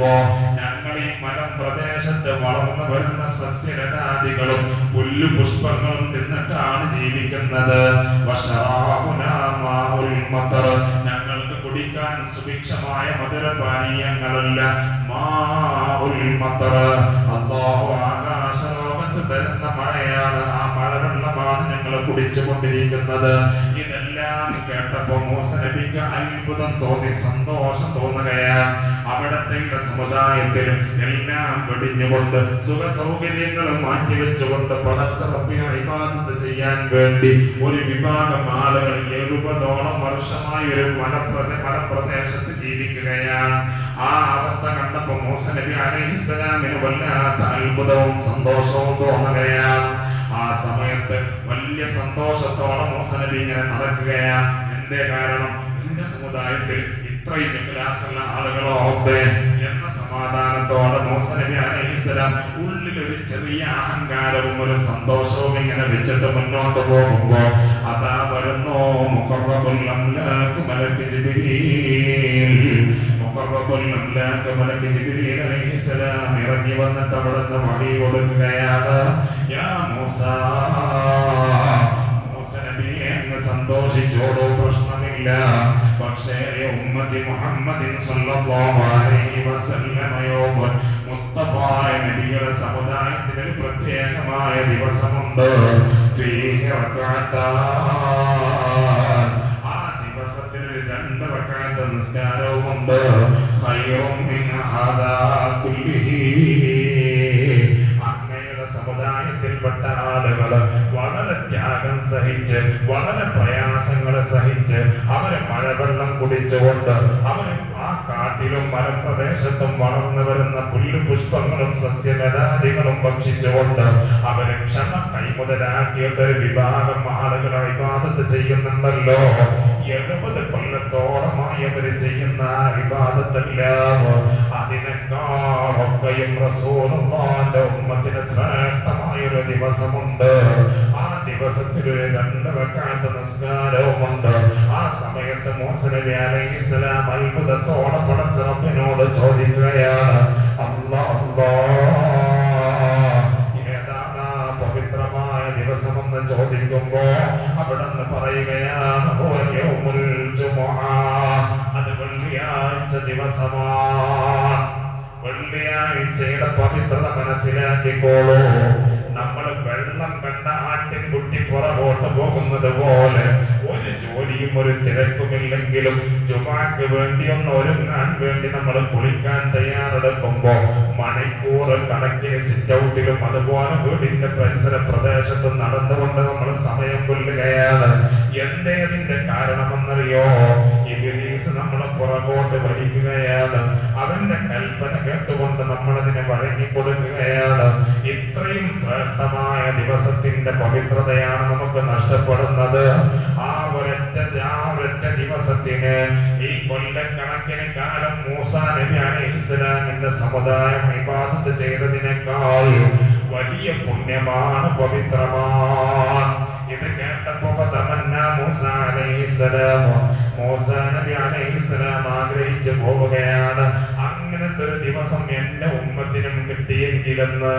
പറയുമ്പോ ഞങ്ങൾ ഈ മലം പ്രദേശത്ത് വളർന്നു വരുന്ന സസ്യലതാദികളും പുല്ലു പുഷ്പങ്ങളും തിന്നിട്ടാണ് ജീവിക്കുന്നത്. ഞങ്ങൾക്ക് കുടിക്കാൻ സുഭിക്ഷമായ മധുരപാനീയങ്ങളല്ല മാഉൽ മത്തർ. അള്ളാഹു ആകാശലോകത്ത് തരുന്ന മഴയാണ് ആ മഴവെള്ളമാണ് ഞങ്ങൾ കുടിച്ചുകൊണ്ടിരിക്കുന്നത്. ഇതെല്ലാം കേട്ടപ്പോ മൂസ നബിക്ക് അത്ഭുതം തോന്നി സന്തോഷം തോന്നുകയാണ് അവിടത്തെ സമുദായത്തിൽ എല്ലാം വെടിഞ്ഞുകൊണ്ട് സുഖ സൗകര്യങ്ങളും മാറ്റിവെച്ചുകൊണ്ട് പടച്ചറപ്പിനെ ഇബാദത്ത് ചെയ്യാൻ വേണ്ടി ഒരു വിഭാഗം ആളുകൾ എഴുപതോളം വർഷമായി ഒരു വനപ്രദേ വനപ്രദേശത്ത് ജീവിക്കുകയാണ് ആ അവസ്ഥ കണ്ടപ്പോ നബി അലൈഹിസ്സലാമിന് വല്ലാത്ത അത്ഭുതവും സന്തോഷവും തോന്നുകയാണ് ആ സമയത്ത് വലിയ സന്തോഷത്തോടെ മൂസ നബി ഇങ്ങനെ നടക്കുകയാണ് എന്തേ കാരണം? എന്റെ സമുദായത്തിൽ ഇത്രയും ഉള്ള ആളുകളോ ഒക്കെ എന്ന സമാധാനത്തോടെ മൂസ നബി അലൈഹിസ്സലാം ഉള്ളിൽ ഒരു ചെറിയ അഹങ്കാരവും ഒരു സന്തോഷവും ഇങ്ങനെ വെച്ചിട്ട് മുന്നോട്ട് പോകുമ്പോ അതാ വരുന്നോ മുഖം അംലാക്ക് മലക്ക് ജിബ്രീൽ. ഇറങ്ങി വന്നിട്ട് കൊടുക്കുകയാണ്. മൂസ മൂസ നബിയെ അങ്ങ് സന്തോഷിച്ചോളൂ പ്രശ്നമില്ല. പക്ഷേ ഉമ്മത്തി മുഹമ്മദിൻ സല്ലല്ലാഹു അലൈഹി വസല്ലമയോ മുസ്തഫായ നബിയുടെ സമുദായത്തിന് ഒരു പ്രത്യേകമായ ദിവസമുണ്ട്. ആ ദിവസത്തിൽ രണ്ട് റക്അത്ത് നിസ്കാരവുമുണ്ട് അങ്ങയുടെ സമുദായത്തിൽപ്പെട്ട ആളുകൾ വളരെ ത്യാഗം സഹിച്ച് വളരെ പ്രയാസങ്ങളെ സഹിച്ച് അവരെ മഴവെള്ളം കുടിച്ചുകൊണ്ട് അവരെ ആ കാട്ടിലും മലപ്രദേശത്തും വളർന്നു വരുന്ന പുല്ലു പുഷ്പങ്ങളും സസ്യലതാദികളും ഭക്ഷിച്ചുകൊണ്ട് അവരെ ക്ഷമ കൈമുതലാക്കിയിട്ട് ഒരു വിഭാഗം ആളുകളെ വിവാദത്ത് ചെയ്യുന്നുണ്ടല്ലോ. ചെയ്യുന്ന വിവാദത്തെല്ലാം അതിനേക്കാളൊക്കെയും റസൂലുള്ളാന്റെ ഉമ്മത്തിന് ശ്രേഷ്ഠമായ ഒരു ദിവസമുണ്ട്. ആ ദിവസത്തിൽ ഒരു രണ്ട് വെക്കാത്ത നിസ്കാരവുമുണ്ട് ആ സമയത്ത് മൂസ നബി അലൈഹിസ്സലാം അത്ഭുതത്തോടെ പടച്ച റബ്ബിനോട് ചോദിക്കുകയാണ് അല്ലാ അല്ലാ പവിത്രമായ ചോദിക്കുമ്പോ അവിടെന്ന് പറയുകയാണ് ദിവസമാണ് വെള്ളിയാഴ്ചയുടെ പവിത്രത മനസ്സിലാക്കിക്കോളൂ. നമ്മൾ വെള്ളം കണ്ട ആട്ടിൻകുട്ടി പുറകോട്ട് പോകുന്നത് പോലെ ജോലിയും ഒരു തിരക്കുമില്ലെങ്കിലും ജുമാക്ക് വേണ്ടി ഒന്ന് ഒരുങ്ങാൻ വേണ്ടി നമ്മൾ കുളിക്കാൻ തയ്യാറെടുക്കുമ്പോ മണിക്കൂർ കണക്കിന് സിറ്റ് ഔട്ടിലും അതുപോലെ വീടിന്റെ പരിസര പ്രദേശത്തും നടന്നുകൊണ്ട് നമ്മൾ സമയം കൊല്ലുകയാണ്. എന്തേ അതിന്റെ കാരണമെന്നറിയോ? ഇബിലീസ് നമ്മളെ പുറകോട്ട് വലിക്കുകയാണ്. അവന്റെ കൽപ്പന കേട്ടുകൊണ്ട് നമ്മൾ അതിനെ വഴങ്ങി കൊടുക്കുകയാണ് ഇത്രയും ശ്രേഷ്ഠമായ ദിവസത്തിന്റെ പവിത്രതയാണ് നമുക്ക് നഷ്ടപ്പെടുന്നത്. ആ ദിവസത്തിന് ഈ കൊല്ലക്കണക്കിന് കാലം മൂസ നബി അലൈഹിസ്സലാമിന്റെ സമുദായം ഇബാദത്ത് ചെയ്തതിനേക്കാൾ വലിയ പുണ്യമാണ് പവിത്രമാണ്. ഇത് കേട്ടപ്പോ തമന്ന മൂസ അലൈഹിസ്സലാം മൂസ നബി അലൈഹിസ്സലാം ആഗ്രഹിച്ചു പോവുകയാണ്. അങ്ങനത്തെ ഒരു ദിവസം എന്റെ ഉമ്മത്തിനും കിട്ടിയെങ്കിലെന്ന്.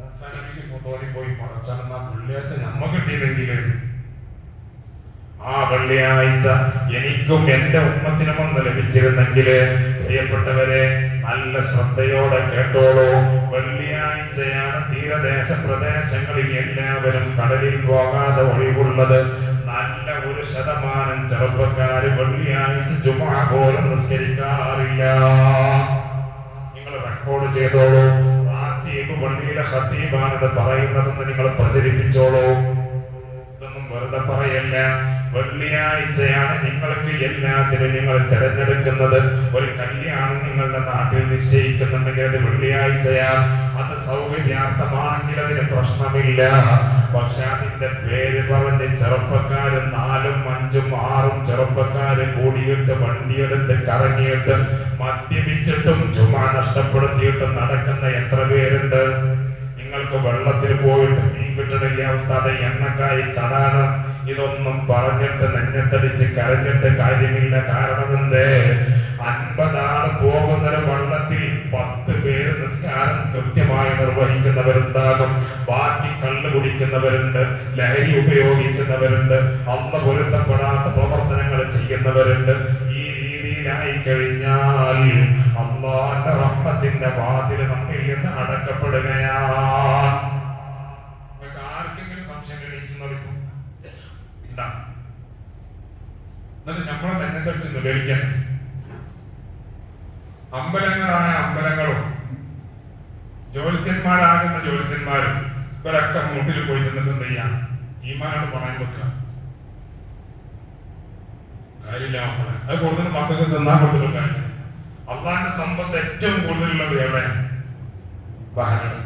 മൂസ നബിക്ക് തോന്നിപ്പോയി നമ്മ ആ വെള്ളിയാഴ്ച എനിക്കും എന്റെ ഉമ്മത്തിനും ഒന്ന് ലഭിച്ചിരുന്നെങ്കിൽ പ്രിയപ്പെട്ടവരെ നല്ല ശ്രദ്ധയോടെ കേട്ടോളൂ. വെള്ളിയാഴ്ചയാണ് തീരദേശ പ്രദേശങ്ങളിൽ എല്ലാവരും കടലിൽ പോകാതെ ഒഴിവുള്ളത്. നല്ല ഒരു ശതമാനം ചെറുപ്പക്കാര് വെള്ളിയാഴ്ച ജുമാ പോലും നിസ്കരിക്കാറില്ല. നിങ്ങൾ റെക്കോർഡ് ചെയ്തോളൂ. റാത്തീബ് പള്ളിയിലെ പറയുന്നതെന്ന് നിങ്ങൾ പ്രചരിപ്പിച്ചോളൂ. വെറുതെ പറയല്ല വെള്ളിയാഴ്ചയാണ് നിങ്ങൾക്ക് എല്ലാത്തിനും നിങ്ങൾ തിരഞ്ഞെടുക്കുന്നത്. ഒരു കല്യാണം നിങ്ങളുടെ നാട്ടിൽ നിശ്ചയിക്കുന്നുണ്ടെങ്കിൽ അത് വെള്ളിയാഴ്ചയാണ്. അത് സൗകര്യാർത്ഥമാണെങ്കിൽ അതിന് പ്രശ്നമില്ല. പക്ഷെ അതിന്റെ പേര് പറഞ്ഞ് ചെറുപ്പക്കാര് നാലും അഞ്ചും ആറും ചെറുപ്പക്കാര് കൂടിയിട്ട് വണ്ടിയെടുത്ത് കറങ്ങിയിട്ട് മദ്യപിച്ചിട്ടും ചുമ നഷ്ടപ്പെടുത്തിയിട്ടും നടക്കുന്ന എത്ര പേരുണ്ട്? നിങ്ങൾക്ക് വെള്ളത്തിൽ പോയിട്ട് മീൻ കിട്ടണില്ല അവസ്ഥ എണ്ണക്കായി കടാണ് ഇതൊന്നും പറഞ്ഞിട്ട് നെഞ്ഞത്തടിച്ച് കരഞ്ഞിട്ട് കാര്യമില്ല. കാരണം എന്തേ? അൻപതാണ് പോകുന്നൊരു വള്ളത്തിൽ പത്ത് പേര് നിസ്കാരം കൃത്യമായി നിർവഹിക്കുന്നവരുണ്ടാകും. ബാക്കി കള്ള് കുടിക്കുന്നവരുണ്ട് ലഹരി ഉപയോഗിക്കുന്നവരുണ്ട് അന്ന് പൊരുത്തപ്പെടാത്ത പ്രവർത്തനങ്ങൾ ചെയ്യുന്നവരുണ്ട്. ഈ രീതിയിലായി കഴിഞ്ഞാൽ അള്ളാന്റെ റഹ്മത്തിന്റെ വാതിൽ നമ്മിൽ നിന്ന് അടക്കപ്പെടുകയാണ്. ആർക്കെങ്കിലും സംശയം എണീച്ച് നോക്കും എന്നിട്ട് നമ്മളെ തന്നെ തെളിച്ച് നിവേദിക്കാൻ അമ്പലങ്ങളായ അമ്പലങ്ങളും ജ്യോത്സ്യന്മാരാകുന്ന ജ്യോത്സ്യന്മാരും ഇവരൊക്കെ മൂട്ടിൽ പോയി നിന്നിട്ട് എന്ത് ചെയ്യാം? ഈമാനോട് പറയാൻ വെക്കുക. കാര്യമില്ല അമ്പലം അത് കൂടുതൽ മക്കൾക്ക് തിന്നാൻ കൊടുത്തിട്ടുള്ള അള്ളാന്റെ സമ്പത്ത് ഏറ്റവും കൂടുതലുള്ളത് എവിടെ? വാഹനം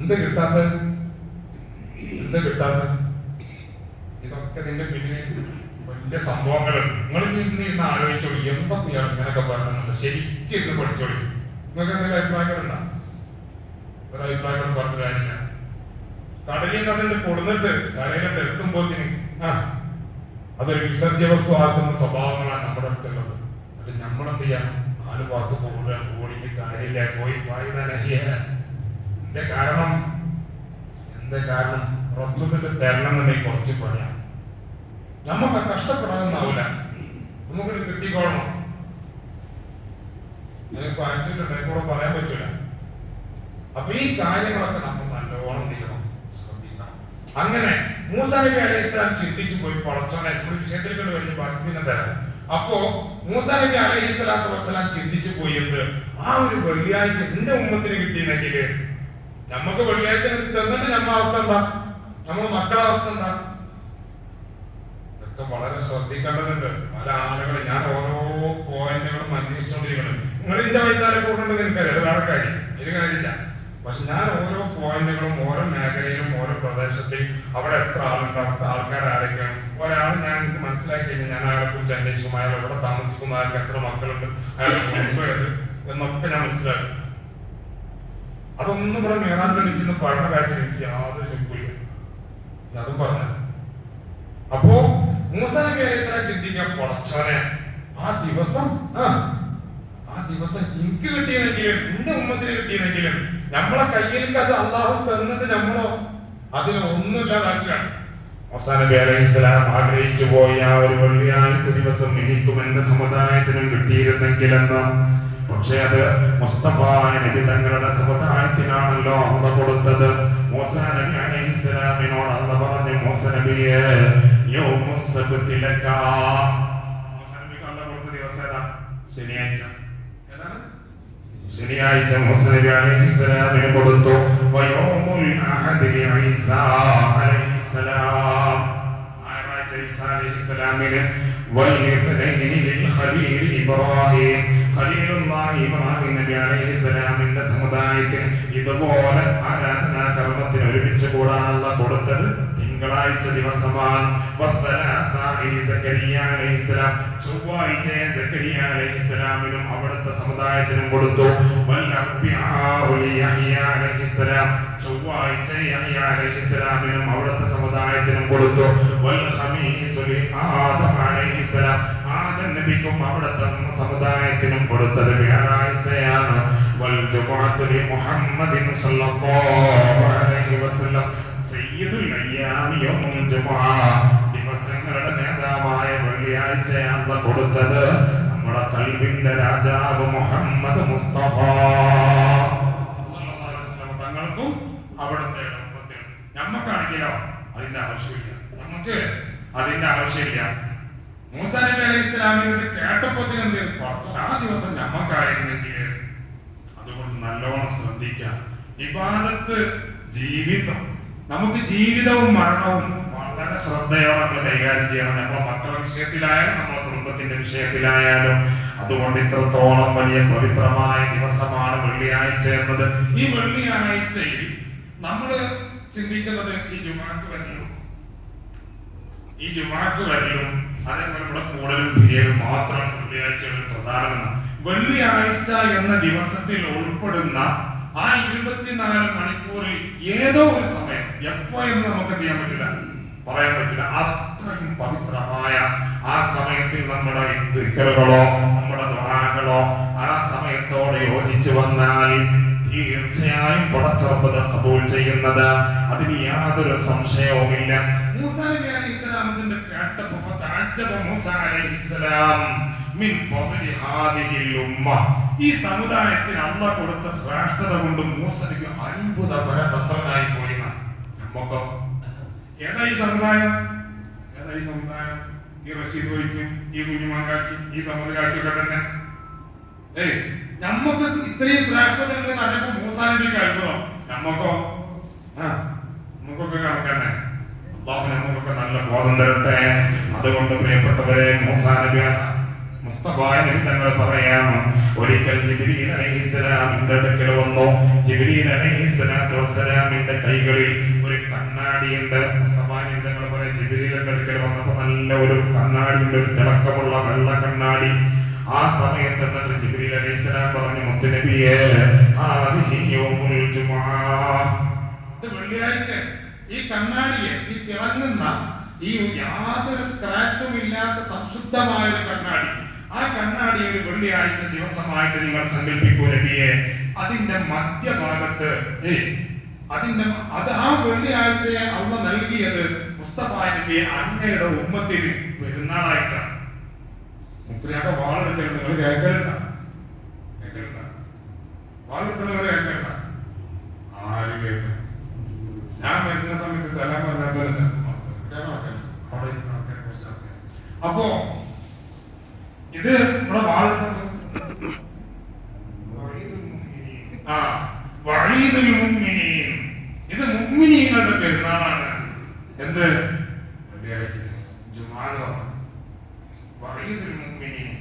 എന്ത് കിട്ടാത്ത? എന്ത് കിട്ടാത്ത? ഇതൊക്കെ നിന്റെ പിന്നിൽ വലിയ സംഭവങ്ങളുണ്ട്. നിങ്ങൾ ഇന്ന് ഇരുന്ന് ആലോചിച്ചോളി. എന്തൊക്കെയാണ് ഇങ്ങനൊക്കെ പറഞ്ഞത് ശരിക്കും ഇരുന്ന് പഠിച്ചോളി. നിങ്ങൾക്ക് എന്തെങ്കിലും അഭിപ്രായങ്ങളുണ്ടോ? ഒരു അഭിപ്രായങ്ങൾ പറഞ്ഞ കാര്യമില്ല. കടലിൽ നിന്ന് അതിന്റെ കൊടുന്നിട്ട് കരയിലോട്ട് എത്തുമ്പോത്തിന് അതൊരു വിസർജ്യ വസ്തു ആക്കുന്ന സ്വഭാവങ്ങളാണ് നമ്മുടെ അടുത്തുള്ളത്. നമ്മളെന്ത് ചെയ്യണം നാല് ഭാഗത്ത് പോകുക ഓടിക്ക് കാര്യമില്ല പോയി എന്റെ കാരണം എന്റെ കാരണം? റബ്ബത്തിന്റെ തരണം തന്നെ കുറച്ച് പണിയാണ് നമുക്ക് കഷ്ടപ്പെടാനൊന്നാവില്ല നമുക്കിത് കിട്ടിക്കോളണം. എനിക്ക് ആറ്റിട്ടുണ്ട് കൂടെ പറയാൻ പറ്റൂല. അപ്പൊ ഈ കാര്യങ്ങളൊക്കെ നമ്മൾ നല്ലോണം ചെയ്യണം? ശ്രദ്ധിക്കണം. അങ്ങനെ മൂസ നബി അലൈഹി ചിന്തിച്ചു പോയി പടച്ചോനെ ഒരു വിഷയത്തിൽ കഴിഞ്ഞ് ബാക്കി പിന്നെ തരാം. അപ്പോ മൂസ നബി അലൈഹി സ്വലാത്തു വസ്സലാം ചിന്തിച്ചു പോയി എന്ത് ആ ഒരു വെള്ളിയാഴ്ച എന്റെ ഉമ്മത്തിന് കിട്ടിയെങ്കിൽ നമുക്ക് വെള്ളിയാഴ്ച തന്നിട്ട് നമ്മ അവസ്ഥ എന്താ? നമ്മുടെ മക്കളുടെ അവസ്ഥ എന്താ? ഇതൊക്കെ വളരെ ശ്രദ്ധിക്കേണ്ടതുണ്ട്. പല ആളുകൾ ഞാൻ ഓരോ പോയിന്റുകളും അന്വേഷിച്ചുകൊണ്ടിരിക്കണം നിങ്ങൾ എന്റെ വൈകുന്നേരം കൂടുന്നുണ്ട് നിനക്കറിയാം. വേറെ കാര്യം. ഒരു കാര്യമില്ല. പക്ഷെ ഞാൻ ഓരോ പോയിന്റുകളും ഓരോ മേഖലയിലും ഓരോ പ്രദേശത്തെയും അവിടെ എത്ര ആളുണ്ട് അവിടുത്തെ ആൾക്കാർ ആരൊക്കെയാണ്? ഒരാൾ ഞാൻ മനസ്സിലാക്കി കഴിഞ്ഞാൽ ഞാൻ അയാളെ കുറിച്ച് അന്വേഷിക്കും. അയാൾ എവിടെ താമസിക്കുന്ന അയാൾക്ക് എത്ര മക്കളുണ്ട് അയാളുടെ കുടുംബം എന്നൊക്കെ ഞാൻ മനസ്സിലാക്കും. അതൊന്നും ഇവിടെ മേറാൻ വിളിച്ചെന്ന് പഠന കാര്യത്തിൽ എനിക്ക് യാതൊരു ചുക്കില്ല അതും പറഞ്ഞു അപ്പോ മൂസാ ചിന്തിക്കാൻ പൊടച്ചോനെ ആ ദിവസം ആ ആ ദിവസം എനിക്ക് കിട്ടിയെന്നെങ്കിലും എന്റെ ഉമ്മത്തിന് കിട്ടിയെന്നെങ്കിലും നമ്മളെ കയ്യിലേക്ക് അത് അള്ളാഹു തന്നിട്ട് നമ്മളോ അതിന് ഒന്നുമില്ലാതാക്കുകയാണ്. അവസാനം നബി അലൈഹി സ്വലാം ആഗ്രഹിച്ചു പോയി ആ ഒരു വെള്ളിയാഴ്ച ദിവസം എനിക്കും എന്റെ സമുദായത്തിനും കിട്ടിയിരുന്നെങ്കിലെന്ന് പക്ഷെ അത് മുസ്തഫായ നബി തങ്ങളുടെ സമുദായത്തിനാണല്ലോ അമ്മ കൊടുത്തത്. മൂസാ നബി അലൈഹി സ്വലാമിനോട് അല്ല പറഞ്ഞു മൂസ നബിയെ യൗമുസ്സബ്തിലക മൂസാ കൊടുത്ത ദിവസം ശനിയാഴ്ച. ശനിയാഴ്ച മുസ്ലിം അലൈഹിസ്സലാമിന് കൊടുത്തു. വയോമുൽ അഹദിൽ ഈസ അലൈഹിസ്സലാം ഞായറാഴ്ച ഈസ അലൈഹിസ്സലാമിന് ഇബ്രാഹിം. ഇബ്രാഹിം ഇതുപോലെ ആരാധനാ കർമ്മത്തിന് ഒരുമിച്ച് കൂടാനുള്ള കൊടുത്തത് തിങ്കളാഴ്ച ദിവസമാണ്. ചൊവ്വാഴ്ച സക്കരിയ അവിടുത്തെ സമുദായത്തിനും കൊടുത്തു. ചൊവ്വാഴ്ച അവിടുത്തെ സമുദായത്തിനും കൊടുത്തു. ആദം അവിടുത്തെ സമുദായത്തിനും കൊടുത്തത് വ്യാഴാഴ്ചയാണ്. മുഹമ്മദിൻ സല്ലല്ലാഹു അലൈഹി വസല്ലം. ദിവസങ്ങളുടെ നേതാവായ വെള്ളിയാഴ്ചയാണ് കൊടുത്തത്. നമ്മുടെ കൽബിന്റെ രാജാവ് മുഹമ്മദ് മുസ്തഫ. തങ്ങൾക്കും അവിടുത്തെ ഉമ്മത്തിനും നമ്മക്കാണെങ്കിലോ അതിന്റെ ആവശ്യമില്ല. നമുക്ക് അതിന്റെ ആവശ്യമില്ല. മൂസ നബി അലൈഹി ഇസ്ലാമിന് ഇത് ചെയ്തു? കുറച്ച് ആ ദിവസം നമ്മക്കായിരുന്നെങ്കിൽ അതുകൊണ്ട് നല്ലോണം ശ്രദ്ധിക്കാം. ഇബാദത്ത് ജീവിതം നമുക്ക് ജീവിതവും മരണവും വളരെ ശ്രദ്ധയോടെ നമ്മൾ കൈകാര്യം ചെയ്യണം. നമ്മളെ മക്കളുടെ വിഷയത്തിലായാലും നമ്മളെ കുടുംബത്തിന്റെ വിഷയത്തിലായാലും. അതുകൊണ്ട് ഇത്രത്തോളം വലിയ പവിത്രമായ ദിവസമാണ് വെള്ളിയാഴ്ച എന്നത്. ഈ വെള്ളിയാഴ്ചയിൽ നമ്മൾ ചിന്തിക്കുന്നത് ഈ ജുമാക്ക് വരലും ഈ ജുമാക്ക് വരലും അതേപോലെ ഇവിടെ കൂടലും പിരിയലും മാത്രം വെള്ളിയാഴ്ചകളിൽ പ്രധാനമെന്ന്. വെള്ളിയാഴ്ച എന്ന ദിവസത്തിൽ ഉൾപ്പെടുന്ന ആ ഇരുപത്തിനാല് മണിക്കൂറിൽ ഏതോ ഒരു സമയം എപ്പോ എന്ന് നമുക്ക് എന്ത് പറ്റില്ല? പറയാൻ പറ്റില്ല. അത്രയും പവിത്രമായ ആ സമയത്തിൽ നമ്മുടെ ദിക്കറുകളോ നമ്മുടെ ദ്വാകളോ ആ സമയത്തോടെ യോജിച്ചു വന്നാൽ തീർച്ചയായും പടച്ചറപ്പത് കബൂൾ ചെയ്യുന്നത്. അതിന് യാതൊരു സംശയവുമില്ല. മൂസ കേട്ടപ്പോ മൂസ മിൻ ഉമ്മ. ഈ സമുദായത്തിന് അള്ളാഹ് കൊടുത്ത ശ്രേഷ്ഠത കൊണ്ട് മൂസയ്ക്ക് അത്ഭുത പരതന്ത്രനായി പോയി നമ്മക്കോ? ഏതാ ഈ സമുദായം? ഏതാ ഈ സമുദായം? ഈ റഷീദ് വൈസും ഈ കുഞ്ഞുമാങ്കാക്കി ഈ സമുദായക്കൊക്കെ തന്നെ. ഏയ് നമ്മക്ക് ഇത്രയും ശ്രേഷ്ഠത ഉണ്ടെന്ന് അറിയപ്പോ മൂസാനിക്ക് അത്ഭുതം. നമ്മക്കോ? ആ നമുക്കൊക്കെ കണക്കന്നെ. അള്ളാഹു നമുക്കൊക്കെ നല്ല ബോധം തരട്ടെ. അതുകൊണ്ട് പ്രിയപ്പെട്ടവരെ മൂസാനബി ജിബ്രീൽ വന്നു. ജിബ്രീൽ കൈകളിൽ ഒരു കണ്ണാടിയുണ്ട് അടുക്കൽ വന്നപ്പോ നല്ല ഒരു കണ്ണാടിയുണ്ട് ഒരു തിളക്കമുള്ള വെള്ള കണ്ണാടി. ആ സമയത്ത് ജിബ്രീൽ അലൈഹിസ്സലാം പറഞ്ഞു മുത്തുനബിയെ വെള്ളിയാഴ്ച. ഈ കണ്ണാടിയെ ഈ തിളങ്ങുന്ന ഈ യാതൊരു സ്ക്രാച്ചും ഇല്ലാത്ത സംശുദ്ധമായ ഒരു കണ്ണാടി. ആ കണ്ണാടി ഒരു വെള്ളിയാഴ്ച ദിവസമായിട്ട് നിങ്ങൾ സങ്കല്പിക്കൂ നബിയെ അതിന്റെ മധ്യഭാഗത്ത് അതിന്റെ അത് ആ വെള്ളിയാഴ്ചയെ അമ്മ നൽകിയത് മുസ്തഫ നബിയെ അങ്ങയുടെ ഉമ്മത്തിന് പെരുന്നാളായിട്ടാണ്. മുപ്പിനൊക്കെ വാളെടുക്കൽ നിങ്ങൾ കേൾക്കലുണ്ട കേൾക്കലുണ്ട വാളെടുക്കൽ നിങ്ങൾ ആര് കേൾക്കണം ഞാൻ വരുന്ന സമയത്ത് സ്ഥലം പറഞ്ഞാൽ അപ്പോ ഇത് നമ്മുടെ വാഴ ആ വഴീദുൽ മുഅ്മിനീൻ ഇത് മുഅ്മിനീങ്ങളുടെ പെരുന്നാളാണ്. എന്ത്? വെള്ളിയാഴ്ച ദിവസം, ജുമാ എന്ന് മുഅ്മിനീൻ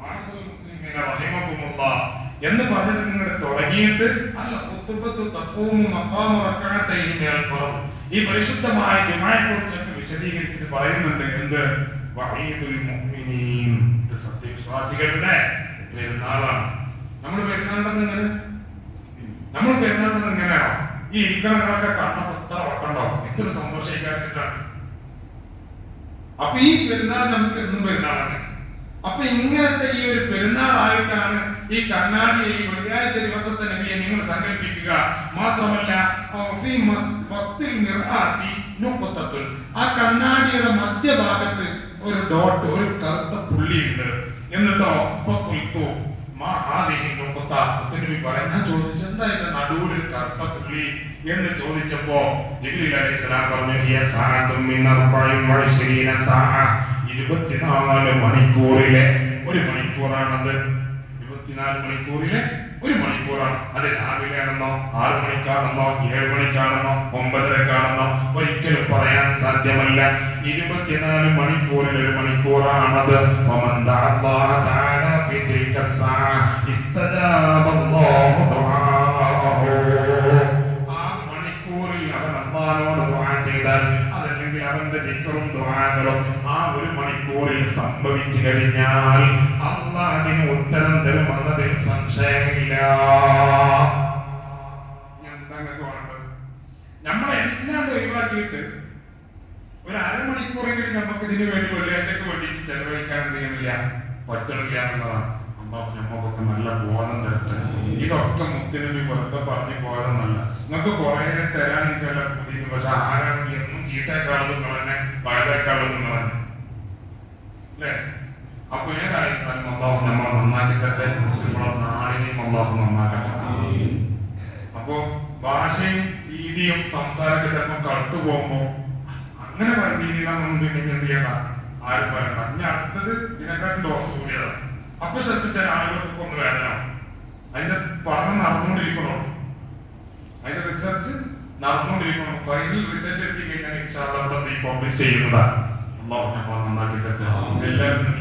മാഷൽ മുസ്ലിമീന റഹിമഹുമുല്ലാഹ് എന്ന് പറഞ്ഞിട്ട് നിങ്ങൾ തുടങ്ങിയിട്ട് അല്ല കുത്തുബത്തു തപ്പവും മഖാമു റക്അത്തൈനി മിനൽ ഫർദ് ഈ പരിശുദ്ധമായ ജുമായെ കുറിച്ചൊക്കെ വിശദീകരിച്ചിട്ട് പറയുന്നുണ്ട് എന്ത്? വഈദുൽ മുഅ്മിനീൻ ഇത് സത്യവിശ്വാസികളുടെ പെരുന്നാളാണ്. നമ്മൾ പെരുന്നാളിന്റെ എങ്ങനെ നമ്മൾ പെരുന്നാളിന്റെ ഇങ്ങനെയാ ഈ ഇരിക്കണങ്ങളൊക്കെ കണ്ണ എത്ര വട്ടണ്ടോ എന്തൊരു സന്തോഷിക്കാച്ചിട്ടാണ് അപ്പൊ ഈ പെരുന്നാൾ നമുക്ക് എന്നും പെരുന്നാളാണ് അപ്പൊ ഇങ്ങനത്തെ ഈ ഒരു പെരുന്നാളായിട്ടാണ് ഈ കണ്ണാടിയെ ഈ വെള്ളിയാഴ്ച ദിവസത്തെ നബിയെ നിങ്ങൾ സങ്കല്പിക്കുക. മാത്രമല്ല ആ, കണ്ണാടിയുടെ മധ്യഭാഗത്ത് ഒരു ഡോട്ട് ഒരു കറുത്ത പുള്ളിയുണ്ട്. എന്നിട്ടോ ഫഖുൽതു മാ മഹാദേഹി നുഖ്ത. മുത്തുനബി പറയും ഞാൻ ചോദിച്ചു എന്താ എന്റെ നടുവിൽ ഒരു എന്ന് ചോദിച്ചപ്പോ ജിബ്രീൽ അലൈഹി പറഞ്ഞു ഹിയ സാഅത്തും മിൻ അർബഇൻ വഇശ്രീന 24 മണിക്കൂറിലെ ഒരു മണിക്കൂറാണത്. 24 മണിക്കൂറിലെ ഒരു മണിക്കൂറാണ്. അത് രാവിലെ ആണെന്നോ ആറ് മണിക്കാണെന്നോ ഏഴ് മണിക്കാണെന്നോ ഒമ്പതരക്കാണെന്നോ ഒരിക്കലും പറയാൻ സാധ്യമല്ല. ഇരുപത്തിനാല് മണിക്കൂറിൽ ഒരു മണിക്കൂറാണത്. ഒമന്താ ദിക്റും ദുആകളും ആ ഒരു മണിക്കൂറിൽ സംഭവിച്ചു കഴിഞ്ഞാൽ അള്ളാഹ് ഉത്തരം തരുമെന്നതിൽ സംശയമില്ല. നമ്മളെല്ലാം ഒഴിവാക്കിയിട്ട് ഒരു അരമണിക്കൂറെങ്കിലും നമുക്ക് ഇതിനു വേണ്ടി വെള്ളിയാഴ്ചക്ക് വേണ്ടിയിട്ട് ചെലവഴിക്കാൻ എന്ത് ചെയ്യുന്നില്ല? പറ്റണില്ല എന്നുള്ളതാണ്. അള്ളാഹു നമുക്കൊക്കെ നല്ല ബോധം തരട്ടെ. ഇതൊക്കെ മുത്തിനബി വെറുതെ പറഞ്ഞു പോയതെന്നല്ല. നിങ്ങൾക്ക് കുറെ തരാൻ എനിക്കല്ല പുതിയ പക്ഷെ ആരാണെങ്കിൽ എന്നും ചീത്തേക്കാളതും നിങ്ങളെന്നെ പഴതേക്കാളതും നിങ്ങളെന്നെ അല്ലേ? അപ്പൊ ഏതായിരുന്നാലും അള്ളാഹു നമ്മളെ നന്നാക്കി തട്ടെ നമ്മളെ നാടിനെയും അള്ളാഹു നന്നാക്കട്ടെ. അപ്പോ ഭാഷയും രീതിയും സംസാരമൊക്കെ ചിലപ്പോൾ കടുത്തു പോകുമ്പോ അങ്ങനെ പറഞ്ഞ രീതിയിലാണെന്നും പിന്നെ എന്ത് ചെയ്യണ്ട? ആരും പറയണ്ട. ഇനി അടുത്തത് ഇതിനെക്കാട്ടിൽ ഡോസ് കൂടിയതാണ്. അപ്പൊ ശ്രദ്ധിച്ചാൽ ആളുകൾക്ക് ഒന്ന് വേദന. അതിന്റെ പഠനം നടന്നുകൊണ്ടിരിക്കണോ. അതിന്റെ റിസർച്ച് നടന്നുകൊണ്ടിരിക്കണം. ഫൈനൽ റിസൾട്ട് എത്തി കഴിഞ്ഞാൽ നമ്മൾ പബ്ലിഷ് ചെയ്യുന്നതാണ് അള്ളാഹു നന്നാക്കി തട്ടെ എല്ലാവരും